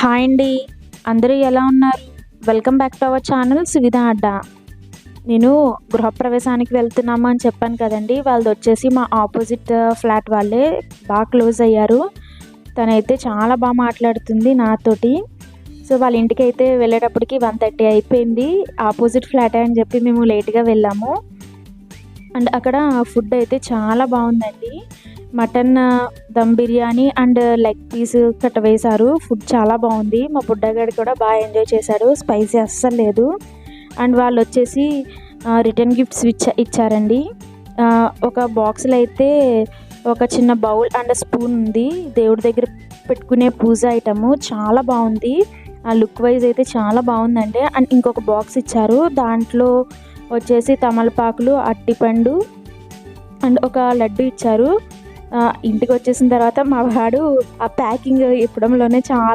Hi అండి. అందరూ ఎలా ఉన్నారు? Welcome back to our channel Suvidha Adda నేను గృహప్రవేశానికి వెళ్తున్నామా అని చెప్పాను కదండి. వాళ్ళది వచ్చేసి మా ఆపోజిట్ ఫ్లాట్ వాళ్ళే బాగా క్లోజ్ అయ్యారు. తనైతే చాలా బాగా మాట్లాడుతుంది నాతోటి. సో వాళ్ళ ఇంటికి అయితే వెళ్ళేటప్పటికి వన్ థర్టీ అయిపోయింది. ఆపోజిట్ ఫ్లాట్ అని చెప్పి మేము లేట్గా వెళ్ళాము. అండ్ అక్కడ ఫుడ్ అయితే చాలా బాగుందండి. Mutton dum biryani and leg piece కట్ట వేశారు ఫుడ్ చాలా బాగుంది. మా బుడ్డగాడు కూడా బాగా ఎంజాయ్ చేశాడు స్పైసీ అస్సలు లేదు. అండ్ వాళ్ళు వచ్చేసి రిటర్న్ గిఫ్ట్స్ ఇచ్చా ఇచ్చారండి. ఒక బాక్స్లో అయితే ఒక చిన్న బౌల్ అండ్ స్పూన్ ఉంది. దేవుడి దగ్గర పెట్టుకునే పూజ ఐటము. చాలా బాగుంది. ఆ లుక్ వైజ్ అయితే చాలా బాగుందండి. అండ్ ఇంకొక బాక్స్ ఇచ్చారు. దాంట్లో వచ్చేసి తమలపాకులు అట్టిపండు అండ్ ఒక లడ్డు ఇచ్చారు. ఇంటికి వచ్చేసిన తర్వాత మా వాడు ఆ ప్యాకింగ్ ఇప్పడంలోనే చాలా